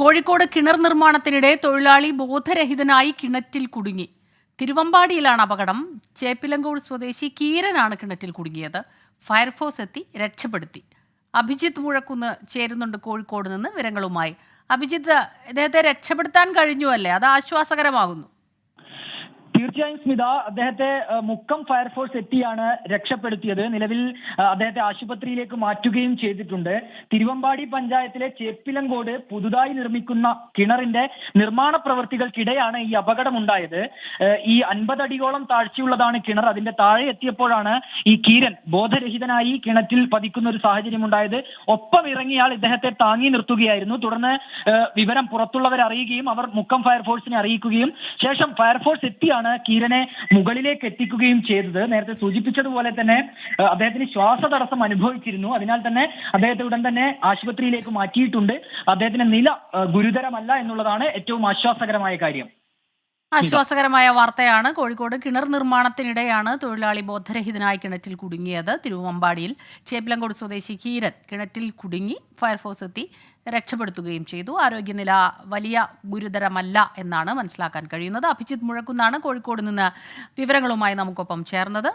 കോഴിക്കോട് കിണർ നിർമ്മാണത്തിനിടെ തൊഴിലാളി ബോധരഹിതനായി കിണറ്റിൽ കുടുങ്ങി. തിരുവമ്പാടിയിലാണ് അപകടം. ചേപ്പിലങ്കോൾ സ്വദേശി കീരനാണ് കിണറ്റിൽ കുടുങ്ങിയത്. ഫയർഫോഴ്സ് എത്തി രക്ഷപ്പെടുത്തി. അഭിജിത്ത് മുഴക്കുന്ന് ചേരുന്നുണ്ട് കോഴിക്കോട് നിന്ന് വിവരങ്ങളുമായി. അഭിജിത്ത് ഇദ്ദേഹത്തെ രക്ഷപ്പെടുത്താൻ കഴിഞ്ഞു അല്ലേ? അത് ആശ്വാസകരമാകുന്നു. തീർച്ചയായും സ്മിത അദ്ദേഹത്തെ മുക്കം ഫയർഫോഴ്സ് എത്തിയാണ് രക്ഷപ്പെടുത്തിയത്. നിലവിൽ അദ്ദേഹത്തെ ആശുപത്രിയിലേക്ക് മാറ്റുകയും ചെയ്തിട്ടുണ്ട്. തിരുവമ്പാടി പഞ്ചായത്തിലെ ചേപ്പിലങ്കോട് പുതുതായി നിർമ്മിക്കുന്ന കിണറിന്റെ നിർമ്മാണ പ്രവൃത്തികൾക്കിടെയാണ് ഈ അപകടമുണ്ടായത്. ഈ അൻപതടിയോളം താഴ്ചയുള്ളതാണ് കിണർ. അതിന്റെ താഴെ എത്തിയപ്പോഴാണ് ഈ കീരൻ ബോധരഹിതനായി കിണറ്റിൽ പതിക്കുന്ന ഒരു സാഹചര്യം ഉണ്ടായത് ഒപ്പം ഇറങ്ങിയാൽ ഇദ്ദേഹത്തെ താങ്ങി നിർത്തുകയായിരുന്നു. തുടർന്ന് വിവരം പുറത്തുള്ളവരെ അറിയുകയും അവർ മുക്കം ഫയർഫോഴ്സിനെ അറിയിക്കുകയും ശേഷം ഫയർഫോഴ്സ് എത്തിയാണ് കീരനെ മുകളിലേക്ക് എത്തിക്കുകയും ചെയ്തത്. നേരത്തെ സൂചിപ്പിച്ചതുപോലെ തന്നെ അദ്ദേഹത്തിന് ശ്വാസ തടസ്സം അനുഭവിച്ചിരുന്നു. അതിനാൽ തന്നെ അദ്ദേഹത്തെ ഉടൻ തന്നെ ആശുപത്രിയിലേക്ക് മാറ്റിയിട്ടുണ്ട്. അദ്ദേഹത്തിന്റെ നില ഗുരുതരമല്ല എന്നുള്ളതാണ് ഏറ്റവും ആശ്വാസകരമായ കാര്യം. ആശ്വാസകരമായ വാർത്തയാണ്. കോഴിക്കോട് കിണർ നിർമ്മാണത്തിനിടെയാണ് തൊഴിലാളി ബോധരഹിതനായ കിണറ്റിൽ കുടുങ്ങിയത്. തിരുവമ്പാടിയിൽ ചേപ്പിലങ്കോട് സ്വദേശി കീരൻ കിണറ്റിൽ കുടുങ്ങി ഫയർഫോഴ്സ് എത്തി രക്ഷപ്പെടുത്തുകയും ചെയ്തു. ആരോഗ്യനില വലിയ ഗുരുതരമല്ല എന്നാണ് മനസ്സിലാക്കാൻ കഴിയുന്നത്. അഭിജിത്ത് മുഴക്കുന്നാണ് കോഴിക്കോട് നിന്ന് വിവരങ്ങളുമായി നമുക്കൊപ്പം ചേർന്നത്.